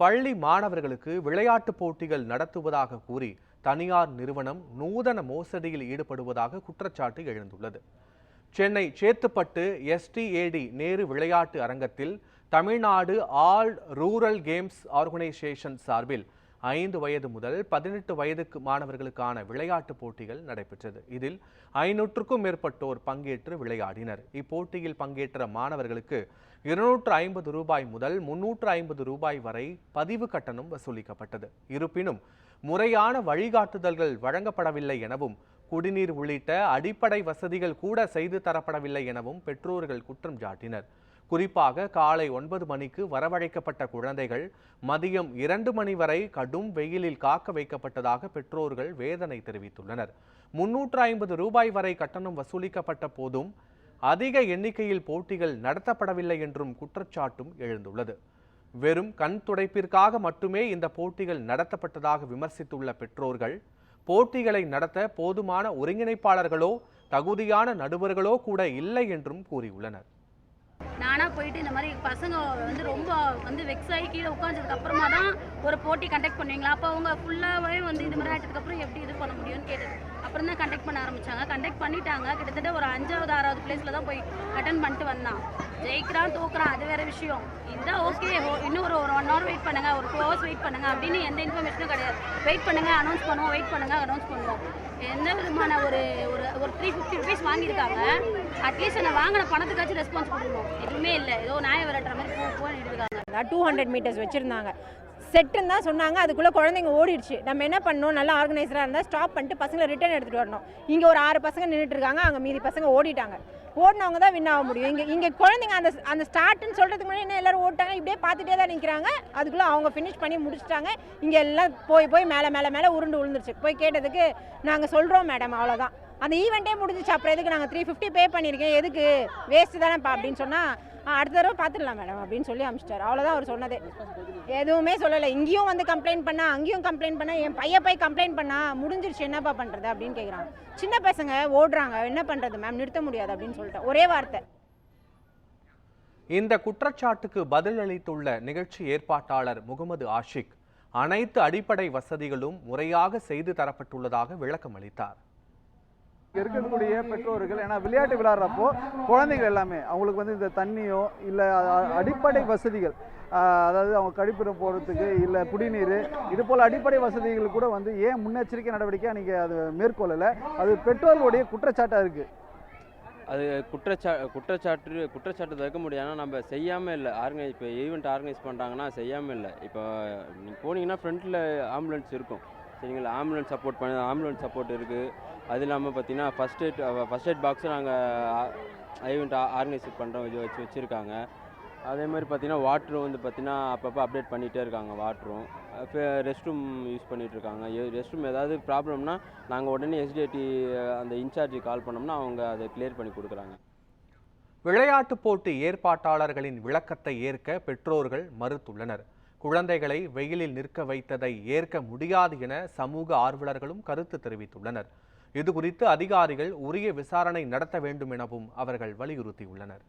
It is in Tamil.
பள்ளி மாணவர்களுக்கு விளையாட்டுப் போட்டிகள் நடத்துவதாக கூறி தனியார் நிறுவனம் நூதன மோசடியில் ஈடுபடுவதாக குற்றச்சாட்டு எழுந்துள்ளது. சென்னை சேத்துப்பட்டு எஸ்டிஏடி நேரு விளையாட்டு அரங்கத்தில் Tamil Nadu all rural games organisation சார்பில் ஐந்து வயது முதல் பதினெட்டு வயதுக்கு மாணவர்களுக்கான விளையாட்டுப் போட்டிகள் நடைபெற்றது. இதில் ஐநூற்றுக்கும் மேற்பட்டோர் பங்கேற்று விளையாடினர். இப்போட்டியில் பங்கேற்ற மாணவர்களுக்கு இருநூற்று ஐம்பது ரூபாய் முதல் முன்னூற்று ஐம்பது ரூபாய் வரை பதிவு கட்டணம் வசூலிக்கப்பட்டது. இருப்பினும் முறையான வழிகாட்டுதல்கள் வழங்கப்படவில்லை எனவும் குடிநீர் உள்ளிட்ட அடிப்படை வசதிகள் கூட செய்து தரப்படவில்லை எனவும் பெற்றோர்கள் குற்றம் சாட்டினர். குறிப்பாக காலை ஒன்பது மணிக்கு வரவழைக்கப்பட்ட குழந்தைகள் மதியம் இரண்டு மணி வரை கடும் வெயிலில் காக்க வைக்கப்பட்டதாக பெற்றோர்கள் வேதனை தெரிவித்துள்ளனர். முன்னூற்று ஐம்பது ரூபாய் வரை கட்டணம் வசூலிக்கப்பட்ட போதும் அதிக எண்ணிக்கையில் போட்டிகள் நடத்தப்படவில்லை என்றும் குற்றச்சாட்டும் எழுந்துள்ளது. வெறும் கண் துடைப்பிற்காக மட்டுமே இந்த போட்டிகள் நடத்தப்பட்டதாக விமர்சித்துள்ள பெற்றோர்கள் போட்டிகளை நடத்த போதுமான ஒருங்கிணைப்பாளர்களோ தகுதியான நடுவர்களோ கூட இல்லை என்றும் கூறியுள்ளனர். நானாக போயிட்டு இந்த மாதிரி பசங்க வந்து ரொம்ப வந்து வெக்ஸ் ஆகி கீழே உட்காந்ததுக்கு அப்புறமா தான் ஒரு போட்டி கண்டக்ட் பண்ணுவீங்களா? அப்போ அவங்க ஃபுல்லாகவே வந்து இந்த மாதிரி ஆகிட்டதுக்கப்புறம் எப்படி இது பண்ண முடியும்னு கேட்டது. அப்புறம் தான் கண்டக்ட் பண்ண ஆரம்பிச்சாங்க. கண்டக்ட் பண்ணிட்டாங்க. கிட்டத்தட்ட ஒரு அஞ்சாவது ஆறாவது பிளேஸில் தான் போய் அட்டன் பண்ணிட்டு வந்தான். ஜெயிக்கிறான் தோக்குறான் அது வேற விஷயம். இதுதான் ஓகே இன்னும் ஒரு ஒரு ஒன் ஹவர் வெயிட் பண்ணுங்க ஒரு டூ ஹவர்ஸ் வெயிட் பண்ணுங்க அப்படின்னு எந்த இன்ஃபர்மேஷனும் கிடையாது. வெயிட் பண்ணுங்க அனௌன்ஸ் பண்ணுவோம் வெயிட் பண்ணுங்க அனௌன்ஸ் பண்ணுவோம். எந்த விதமான ஒரு ஒரு ஒரு த்ரீ ஃபிஃப்டி ருபீஸ் வாங்கியிருக்காங்க. அட்லீஸ்ட் நான் வாங்கின பணத்துக்காச்சும் ரெஸ்பான்ஸ் கொடுக்கணும். எதுவுமே இல்லை. ஏதோ நியாயம் விளையாடுற மாதிரி போ போன்னு இருக்காங்க டூ ஹண்ட்ரட் மீட்டர்ஸ் வச்சுருந்தாங்க. செட்டுன்னு தான் சொன்னாங்க. அதுக்குள்ளே குழந்தைங்க ஓடிடுச்சு. நம்ம என்ன பண்ணணும்? நல்லா ஆர்கனைசராக இருந்தால் ஸ்டாப் பண்ணிட்டு பசங்களை ரிட்டர்ன் எடுத்துகிட்டு வரணும். இங்கே ஒரு ஆறு பசங்க நின்றுட்டு இருக்காங்க அங்கே மீதி பசங்க ஓடிட்டாங்க. ஓடினவங்க தான் வின் ஆக முடியும். இங்கே இங்கே குழந்தைங்க அந்த அந்த ஸ்டார்ட்னு சொல்கிறதுக்கு முன்னாடி என்ன எல்லாரும் ஓட்டாங்க இப்படியே பார்த்துட்டே தான் நிற்கிறாங்க அதுக்குள்ளே அவங்க ஃபினிஷ் பண்ணி முடிச்சிட்டாங்க. இங்கே எல்லாம் போய் போய் மேலே மேலே மேலே உருண்டு விழுந்துருச்சு போய் கேட்டதுக்கு நாங்கள் சொல்கிறோம் மேடம் அவ்வளோதான் அந்த ஈவெண்ட்டே முடிஞ்சிச்சு. அப்புறம் எதுக்கு நாங்கள் த்ரீ ஃபிஃப்டி பே பண்ணியிருக்கேன்? எதுக்கு? வேஸ்ட்டு தானேப்பா அப்படின்னு சொன்னால் அடுத்த தடவை பார்த்துடலாம் மேடம் அப்படின்னு சொல்லி அமிச்சிட்டார். அவ்வளோதான் அவர் சொன்னதே. எதுவுமே சொல்லலை. இங்கேயும் வந்து கம்ப்ளைண்ட் பண்ணா அங்கேயும் கம்ப்ளைண்ட் பண்ணா என் பையன் போய் கம்ப்ளைண்ட் பண்ணா முடிஞ்சிருச்சு என்னப்பா பண்ணுறது அப்படின்னு கேட்குறாங்க சின்ன பசங்க ஓடுறாங்க என்ன பண்ணுறது மேம் நிறுத்த முடியாது அப்படின்னு சொல்லிட்டேன் ஒரே வார்த்தை. இந்த குற்றச்சாட்டுக்கு பதிலளித்துள்ள நிகழ்ச்சி ஏற்பாட்டாளர் முகமது ஆஷிக் அனைத்து அடிப்படை வசதிகளும் முறையாக செய்து தரப்பட்டுள்ளதாக விளக்கம் அளித்தார். இங்க இருக்கக்கூடிய பெற்றோர்கள் ஏன்னா விளையாட்டு விளையாடுறப்போ குழந்தைகள் எல்லாமே அவங்களுக்கு வந்து இந்த தண்ணியோ இல்லை அடிப்படை வசதிகள் அதாவது அவங்க கழிப்பிடம் போகிறதுக்கு இல்லை குடிநீர் இது போல் அடிப்படை வசதிகள் கூட வந்து ஏன் முன்னெச்சரிக்கை நடவடிக்கையாக நீங்கள் அது மேற்கொள்ளலை? அது பெற்றோர்களுடைய குற்றச்சாட்டாக இருக்குது அது குற்றச்சா குற்றச்சாட்டு குற்றச்சாட்டு தவிர்க்க முடியாது ஆனால் நம்ம செய்யாமல் இல்லை. ஆர்கனைஸ் இப்போ ஈவெண்ட் ஆர்கனைஸ் பண்ணுறாங்கன்னா செய்யாமல் இல்லை. இப்போ நீங்கள் போனீங்கன்னா ஃப்ரண்ட்டில் ஆம்புலன்ஸ் இருக்கும். சரிங்களா? ஆம்புலன்ஸ் சப்போர்ட் பண்ண ஆம்புலன்ஸ் சப்போர்ட் இருக்குது அது இல்லாமல் பார்த்தீங்கன்னா ஃபஸ்ட் எய்ட் ஃபஸ்ட் எய்ட் பாக்ஸும் நாங்கள் ஈவெண்ட் ஆர்கனைஸ் பண்ணுறோம் வச்சு வச்சு வச்சுருக்காங்க. அதே மாதிரி பார்த்தீங்கன்னா வாட்டரும் வந்து பார்த்தீங்கன்னா அப்பப்போ அப்டேட் பண்ணிகிட்டே இருக்காங்க வாட்டரும் ரெஸ்ட் ரூம் யூஸ் பண்ணிகிட்டு இருக்காங்க. ரெஸ்ட் ரூம் ஏதாவது ப்ராப்ளம்னா நாங்கள் உடனே எஸ்டிஐடி அந்த இன்சார்ஜுக்கு கால் பண்ணோம்னா அவங்க அதை கிளியர் பண்ணி கொடுக்குறாங்க. விளையாட்டுப் போட்டி ஏற்பாட்டாளர்களின் விளக்கத்தை ஏற்க பெற்றோர்கள் மறுத்துள்ளனர். குழந்தைகளை வெயிலில் நிற்க வைத்ததை ஏற்க முடியாது என சமூக ஆர்வலர்களும் கருத்து தெரிவித்துள்ளனர். இதுகுறித்து அதிகாரிகள் உரிய விசாரணை நடத்த வேண்டும் எனவும் அவர்கள் வலியுறுத்தியுள்ளனர்.